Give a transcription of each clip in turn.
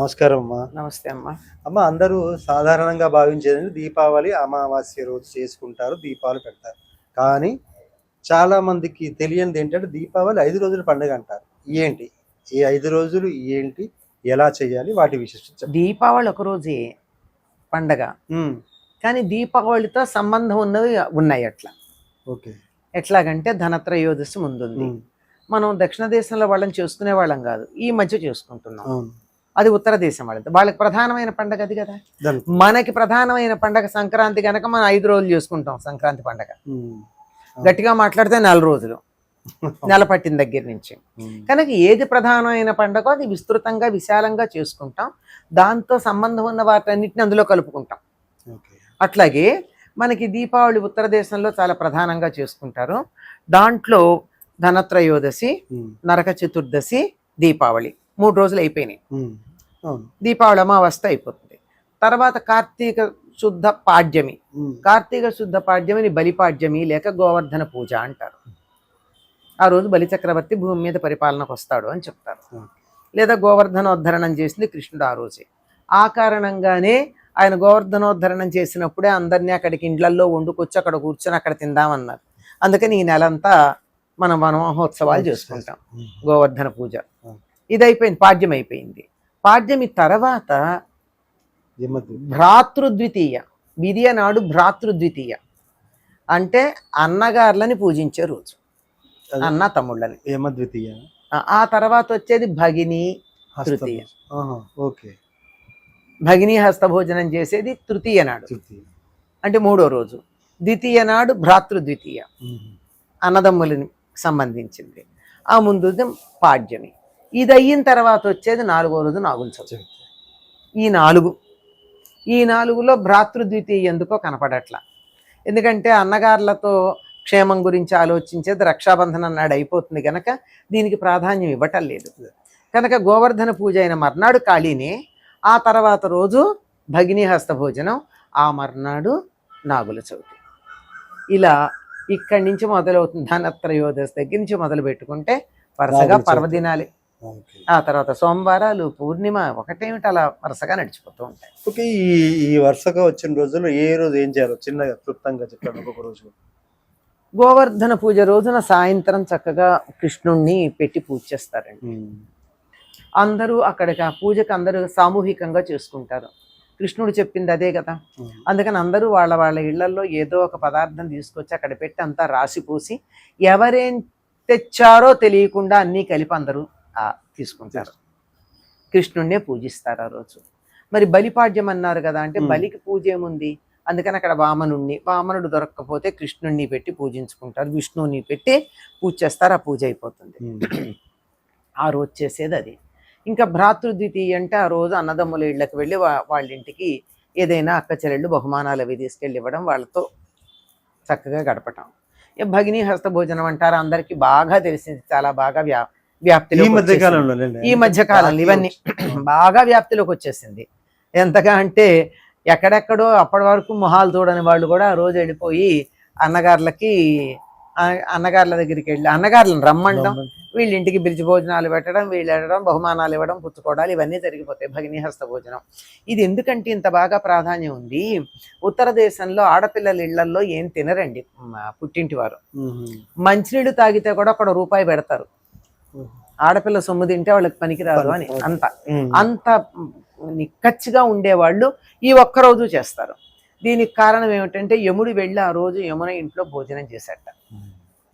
నమస్కారం అమ్మా నమస్తే అమ్మా. అమ్మ అందరూ సాధారణంగా భావించేది దీపావళి అమావాస్య రోజు చేసుకుంటారు దీపాలు పెడతారు. కానీ చాలా మందికి తెలియనిది ఏంటంటే దీపావళి ఐదు రోజుల పండుగ అంటారు. ఏంటి? ఈ ఐదు రోజులు ఏంటి? ఎలా చేయాలి? వాటి విశిష్టత దీపావళి ఒక రోజే పండగ. కానీ దీపావళితో సంబంధం ఉన్నవి ఉన్నాయి అట్లా. ఓకే. ఎట్లాగంటే ధనత్రయోదశి ముందుంది. మనం దక్షిణ దేశంలో వాళ్ళని చేసుకునే వాళ్ళం కాదు. ఈ మధ్య చేసుకుంటున్నాం. అది ఉత్తర దేశం వాళ్ళది. వాళ్ళకి ప్రధానమైన పండగ అది కదా. మనకి ప్రధానమైన పండగ సంక్రాంతి కనుక మనం ఐదు రోజులు చేసుకుంటాం సంక్రాంతి పండగ. గట్టిగా మాట్లాడితే నెల రోజులు. నెల పట్టిన దగ్గర నుంచి. కనుక ఏది ప్రధానమైన పండగ అది విస్తృతంగా విశాలంగా చేసుకుంటాం. దాంతో సంబంధం ఉన్న వాటన్నిటిని అందులో కలుపుకుంటాం. అట్లాగే మనకి దీపావళి ఉత్తర దేశంలో చాలా ప్రధానంగా చేసుకుంటారు. దాంట్లో ధనత్రయోదశి నరక చతుర్దశి దీపావళి. మూడు రోజులు అయిపోయినాయి. దీపావళి అమావాస్య అయిపోతుంది. తర్వాత కార్తీక శుద్ధ పాడ్యమి. కార్తీక శుద్ధ పాడ్యమిని బలిపాడ్యమి లేక గోవర్ధన పూజ అంటారు. ఆ రోజు బలి చక్రవర్తి భూమి మీద పరిపాలనకు వస్తాడు అని చెప్తారు. లేదా గోవర్ధనోద్ధరణం చేసింది కృష్ణుడు ఆ రోజే. ఆ కారణంగానే ఆయన గోవర్ధనోద్ధరణం చేసినప్పుడే అందరినీ అక్కడికి ఇండ్లల్లో వండుకొచ్చి అక్కడ కూర్చొని అక్కడ తిందామన్నారు. అందుకని ఈ నెలంతా మనం వన మహోత్సవాలు చేసుకుంటాం. గోవర్ధన పూజ. ఓకే. ఇది అయిపోయింది పాడ్యం అయిపోయింది పాడ్యమి తర్వాత భ్రాతృద్వితీయ విధియ నాడు భ్రాతృద్వితీయ. అంటే అన్నగారులని పూజించే రోజు. అన్న తమ్ముళ్ళని. ఏమద్వితీయ? ఆ- తర్వాత వచ్చేది భగిని. తృతీయ. ఓకే. భగిని హస్తభోజనం చేసేది తృతీయ నాడు. అంటే మూడో రోజు. ద్వితీయ నాడు భ్రాతృద్వితీయ. అన్నదమ్ములని సంబంధించింది. ఆ ముందు పాడ్యమి. ఇది అయిన తర్వాత వచ్చేది నాలుగో రోజు నాగుల చవితి. ఈ నాలుగు. ఈ నాలుగులో భ్రాతృద్వితీయ ఎందుకో కనపడట్లా. ఎందుకంటే అన్నగారులతో క్షేమం గురించి ఆలోచించేది రక్షాబంధనం నాడు అయిపోతుంది కనుక దీనికి ప్రాధాన్యం ఇవ్వటం లేదు. కనుక గోవర్ధన పూజ అయిన మర్నాడు కాళీనే ఆ తర్వాత రోజు భగిని హస్త భోజనం ఆ మర్నాడు నాగుల చవితి. ఇలా ఇక్కడి నుంచి మొదలవుతుంది ధనత్రయోదశి దగ్గర నుంచి మొదలు పెట్టుకుంటే వరుసగా. పర్వదినాలే. ఆ తర్వాత సోమవారాలు పూర్ణిమ ఒకటేమిటి అలా వరుసగా నడిచిపోతూ ఉంటాయి. ఓకే ఈ ఈ వరుసగా వచ్చిన రోజులు ఏ రోజు ఏం చేయాలో? చిన్నగా క్లుప్తంగా చెప్పండి ఒక్కొక్క రోజు. గోవర్ధన పూజ రోజున సాయంత్రం చక్కగా కృష్ణుణ్ణి పెట్టి పూజ చేస్తారండి. అందరూ అక్కడికి ఆ పూజకు అందరూ సామూహికంగా చేసుకుంటారు. కృష్ణుడు చెప్పింది అదే కదా. అందుకని అందరూ వాళ్ళ వాళ్ళ ఇళ్ళలో ఏదో ఒక పదార్థం తీసుకొచ్చి అక్కడ పెట్టి అంతా రాసిపోసి ఎవరేం తెచ్చారో తెలియకుండా అన్నీ కలిపి అందరూ తీసుకుంటారు. కృష్ణుణ్ణే పూజిస్తారు ఆ రోజు. మరి బలిపాడ్యం అన్నారు కదా అంటే. బలికి పూజ ఏముంది? అందుకని అక్కడ వామనుణ్ణి వామనుడు దొరకకపోతే కృష్ణుణ్ణి పెట్టి పూజించుకుంటారు. విష్ణువుని పెట్టి పూజ చేస్తారు ఆ పూజ అయిపోతుంది. ఆ రోజు చేసేది అది. ఇంకా భ్రాతృద్వితీయ అంటే ఆ రోజు అన్నదమ్ముల ఇళ్ళకి వెళ్ళి వాళ్ళ ఇంటికి ఏదైనా అక్క చెల్లెళ్ళు బహుమానాలు అవి తీసుకెళ్ళి ఇవ్వడం వాళ్ళతో చక్కగా గడపటం. భగిని హస్త భోజనం అంటారు అందరికీ బాగా తెలిసింది చాలా బాగా వ్యా వ్యాప్తిలో ఈ మధ్య కాలంలో ఈ మధ్య కాలంలో ఇవన్నీ బాగా వ్యాప్తిలోకి వచ్చేసింది. ఎంతగా అంటే ఎక్కడెక్కడో అప్పటి వరకు మొహాలు చూడని వాళ్ళు కూడా రోజు వెళ్ళిపోయి అన్నగారులకి అన్నగారుల దగ్గరికి వెళ్ళి అన్నగారులను రమ్మంటాం వీళ్ళ ఇంటికి బిరిచి భోజనాలు పెట్టడం వీళ్ళు వెళ్ళడం బహుమానాలు ఇవ్వడం పుచ్చుకోవడాలు ఇవన్నీ జరిగిపోతాయి. భగిని హస్త భోజనం. ఇది ఎందుకంటే ఇంత బాగా ప్రాధాన్యం ఉంది? ఉత్తర దేశంలో ఆడపిల్లల ఇళ్ళలో ఏం తినరండి? పుట్టింటి వారు మంచినీళ్ళు తాగితే కూడా ఒక రూపాయి పెడతారు. ఆడపిల్ల సొమ్ము తింటే వాళ్ళకి పనికిరాదు అని అంత. అంత నిక్కచ్చిగా ఉండేవాళ్ళు ఈ ఒక్క రోజు చేస్తారు. దీనికి కారణం ఏమిటంటే యముడు వెళ్ళి ఆ రోజు యమున ఇంట్లో భోజనం చేశాట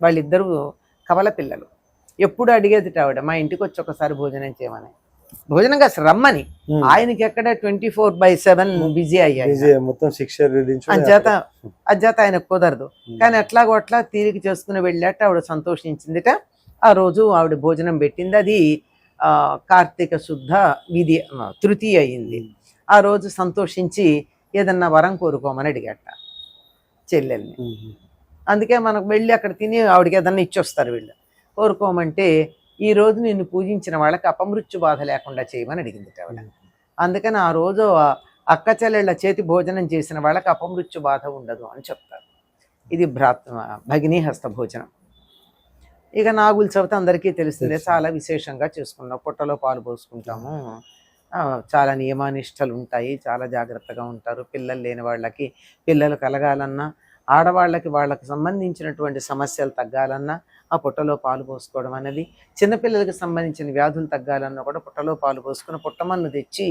వాళ్ళిద్దరూ కవల పిల్లలు. ఎప్పుడు అడిగేది ఆవిడ మా ఇంటికి వచ్చి ఒకసారి భోజనం చేయమని. భోజనం కాదు రమ్మని. ఆయనకి ఎక్కడ twenty four by seven busy అయ్యాయి మొత్తం శిక్ష విధించడం అంచేత అజ్జాత ఆయనకు కుదరదు. కానీ ఎట్లాగో అట్లా తీరిక చేసుకుని వెళ్ళాట ఆవిడ సంతోషించిందిట. ఆ రోజు ఆవిడ భోజనం పెట్టింది. అది కార్తీక శుద్ధ విధి తృతీయ అయింది. ఆ రోజు సంతోషించి ఏదన్నా వరం కోరుకోమని అడిగట చెల్లెల్ని. అందుకే మనకు వెళ్ళి అక్కడ తిని ఆవిడకి ఏదన్నా ఇచ్చొస్తారు వీళ్ళు. కోరుకోమంటే ఈ రోజు నిన్ను పూజించిన వాళ్ళకి అపమృత్యు బాధ లేకుండా చేయమని అడిగింది ఆవిడ. అందుకని ఆ రోజు అక్క చెల్లెళ్ళ చేతి భోజనం చేసిన వాళ్ళకి అపమృత్యు బాధ ఉండదు అని చెప్తారు. ఇది భ్రాత భగిని హస్త భోజనం. ఇక నాగుల చవితి అందరికీ తెలిసిందే. తెలుసు. చాలా విశేషంగా చేసుకున్నాం పుట్టలో పాలు పోసుకుంటాము. చాలా నియమానిష్టలు ఉంటాయి. చాలా జాగ్రత్తగా ఉంటారు. పిల్లలు లేని వాళ్ళకి పిల్లలు కలగాలన్నా ఆడవాళ్ళకి వాళ్ళకి సంబంధించినటువంటి సమస్యలు తగ్గాలన్నా ఆ పుట్టలో పాలు పోసుకోవడం అనేది చిన్నపిల్లలకి సంబంధించిన వ్యాధులు తగ్గాలన్నా కూడా పుట్టలో పాలు పోసుకుని పుట్టమన్ను తెచ్చి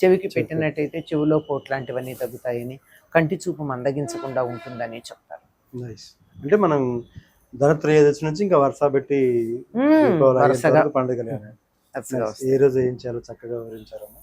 చెవికి పెట్టినట్టయితే చెవిలో పోటు లాంటివన్నీ తగ్గుతాయని కంటి చూపు మందగించకుండా ఉంటుందని చెప్తారు. అంటే మనం ధనత్రయోదశి నుంచి ఇంకా వరుస పెట్టి వరుసగా. ఏ రోజు ఏం చేయాలో చక్కగా వివరించారమ్మా.